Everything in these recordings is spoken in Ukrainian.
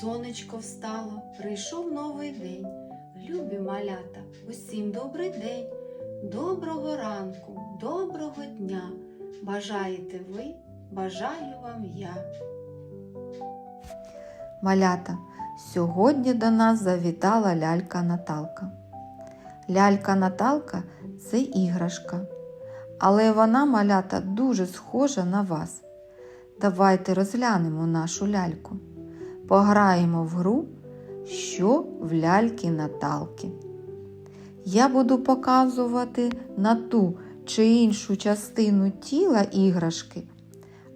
Сонечко встало, прийшов новий день. Любі малята, усім добрий день. Доброго ранку, доброго дня. Бажаєте ви, бажаю вам я. Малята, сьогодні до нас завітала лялька Наталка. Лялька Наталка це іграшка, але вона малята дуже схожа на вас. Давайте розглянемо нашу ляльку. Пограємо в гру, що в ляльки Наталки. Я буду показувати на ту чи іншу частину тіла іграшки,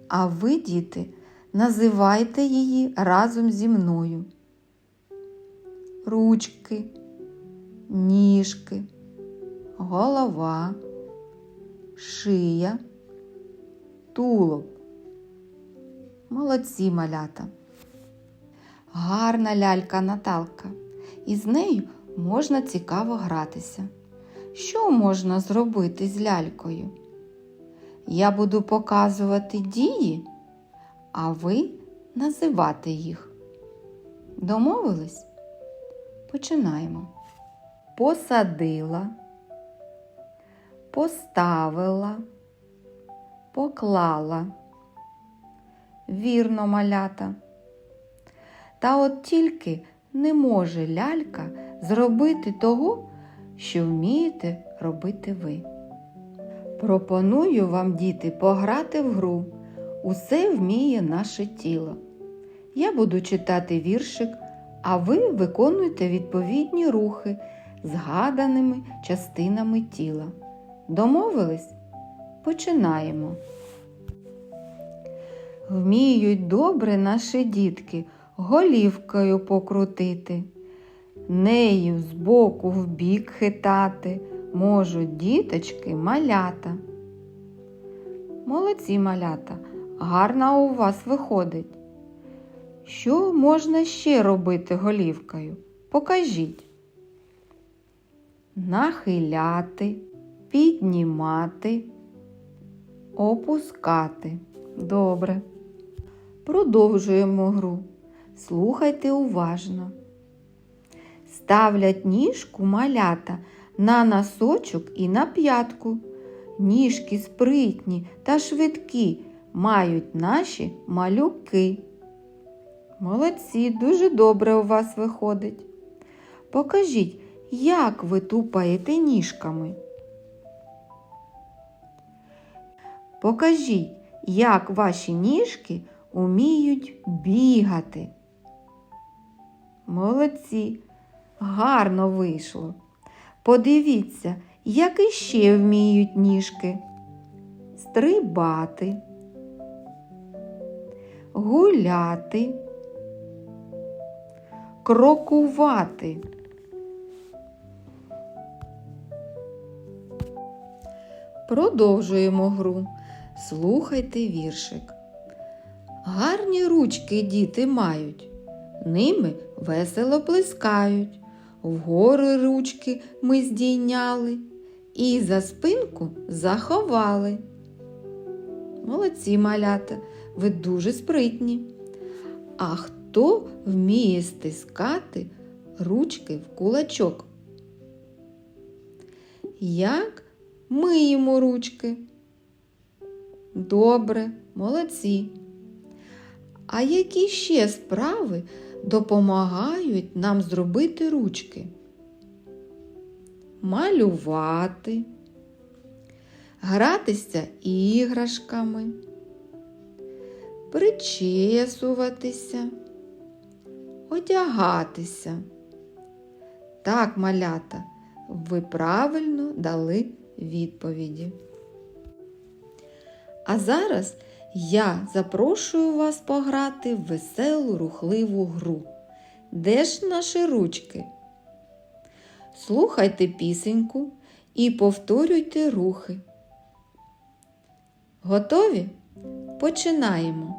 а ви, діти, називайте її разом зі мною. Ручки, ніжки, голова, шия, тулуб. Молодці малята. Гарна лялька Наталка. І з нею можна цікаво гратися. Що можна зробити з лялькою? Я буду показувати дії, а ви називати їх. Домовились? Починаємо. Посадила, поставила, поклала. Вірно, малята. Та от тільки не може лялька зробити того, що вмієте робити ви. Пропоную вам, діти, пограти в гру. Усе вміє наше тіло. Я буду читати віршик, а ви виконуєте відповідні рухи згаданими частинами тіла. Домовились? Починаємо. Вміють добре наші дітки голівкою покрутити, нею збоку в бік хитати можуть діточки малята. Молодці малята, гарно у вас виходить. Що можна ще робити голівкою? Покажіть. Нахиляти, піднімати, опускати. Добре. Продовжуємо гру. Слухайте уважно. Ставлять ніжку малята на носочок і на п'ятку. Ніжки спритні та швидкі мають наші малюки. Молодці, дуже добре у вас виходить. Покажіть, як ви тупаєте ніжками. Покажіть, як ваші ніжки уміють бігати. Молодці, гарно вийшло. Подивіться, як іще вміють ніжки. Стрибати, гуляти, крокувати. Продовжуємо гру. Слухайте віршик. Гарні ручки діти мають, ними весело плескають. Вгору ручки ми здійняли і за спинку заховали. Молодці малята, ви дуже спритні. А хто вміє стискати ручки в кулачок? Як миємо ручки? Добре, молодці. А які ще справи допомагають нам зробити ручки? Малювати, гратися іграшками, причесуватися, одягатися. Так, малята, ви правильно дали відповіді. А зараз я запрошую вас пограти в веселу рухливу гру. Де ж наші ручки? Слухайте пісеньку і повторюйте рухи. Готові? Починаємо.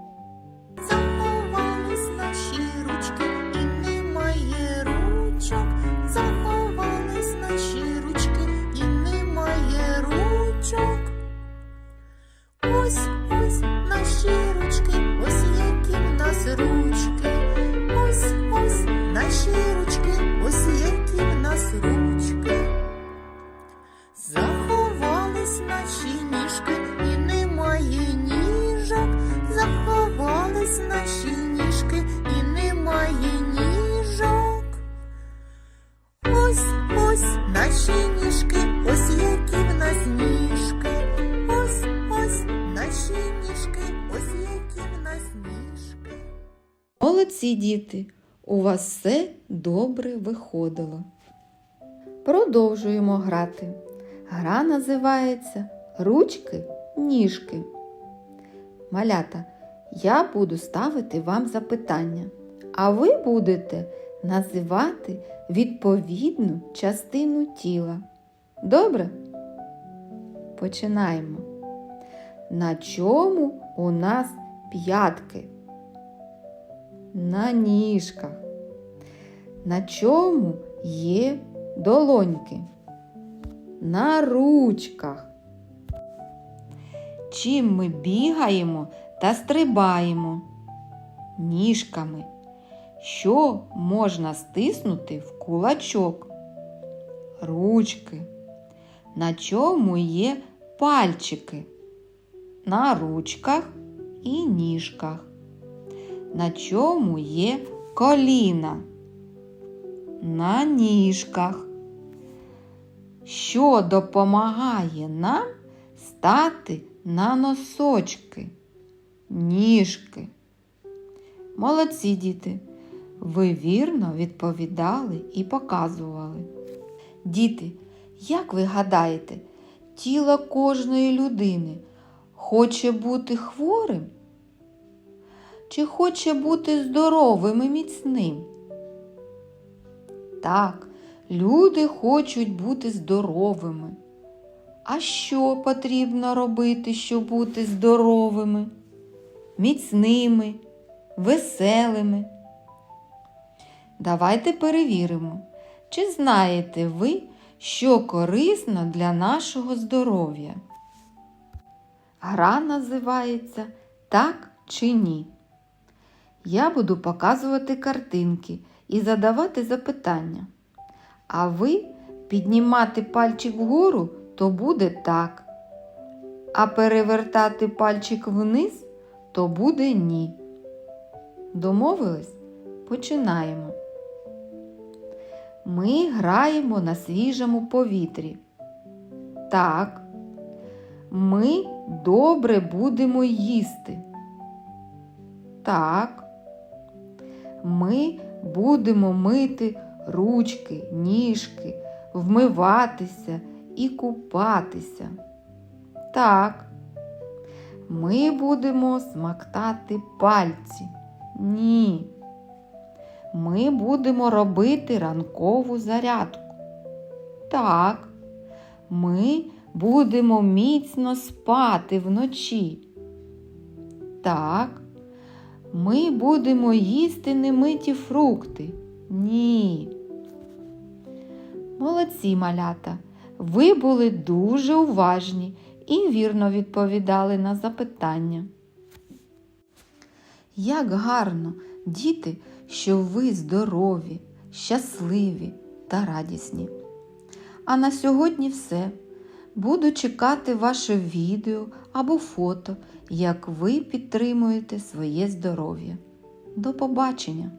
Молодці діти, у вас все добре виходило. Продовжуємо грати. Гра називається Ручки ніжки. Малята, я буду ставити вам запитання, а ви будете називати відповідну частину тіла. Добре? Починаємо. На чому у нас п'ятки? На ніжках. На чому є долоньки? На ручках. Чим ми бігаємо та стрибаємо? Ніжками. Що можна стиснути в кулачок? Ручки. На чому є пальчики? На ручках і ніжках. На чому є коліна? На ніжках. Що допомагає нам стати на носочки? Ніжки. Молодці діти. Ви вірно відповідали і показували. Діти, як ви гадаєте, тіло кожної людини хоче бути хворим? Чи хоче бути здоровим і міцним? Так, люди хочуть бути здоровими. А що потрібно робити, щоб бути здоровими, міцними, веселими? Давайте перевіримо, чи знаєте ви, що корисно для нашого здоров'я. Гра називається Так чи ні. Я буду показувати картинки і задавати запитання. А ви піднімати пальчик вгору, то буде так. А перевертати пальчик вниз, то буде ні. Домовились? Починаємо. Ми граємо на свіжому повітрі. Так. Ми добре будемо їсти. Так. Ми будемо мити ручки, ніжки, вмиватися і купатися. Так. Ми будемо смактати пальці. Ні. Ми будемо робити ранкову зарядку. Так. Ми будемо міцно спати вночі. Так. Ми будемо їсти немиті фрукти. Ні. Молодці малята. Ви були дуже уважні і вірно відповідали на запитання. Як гарно, діти, що ви здорові, щасливі та радісні. А на сьогодні все. Буду чекати ваше відео або фото, як ви підтримуєте своє здоров'я. До побачення!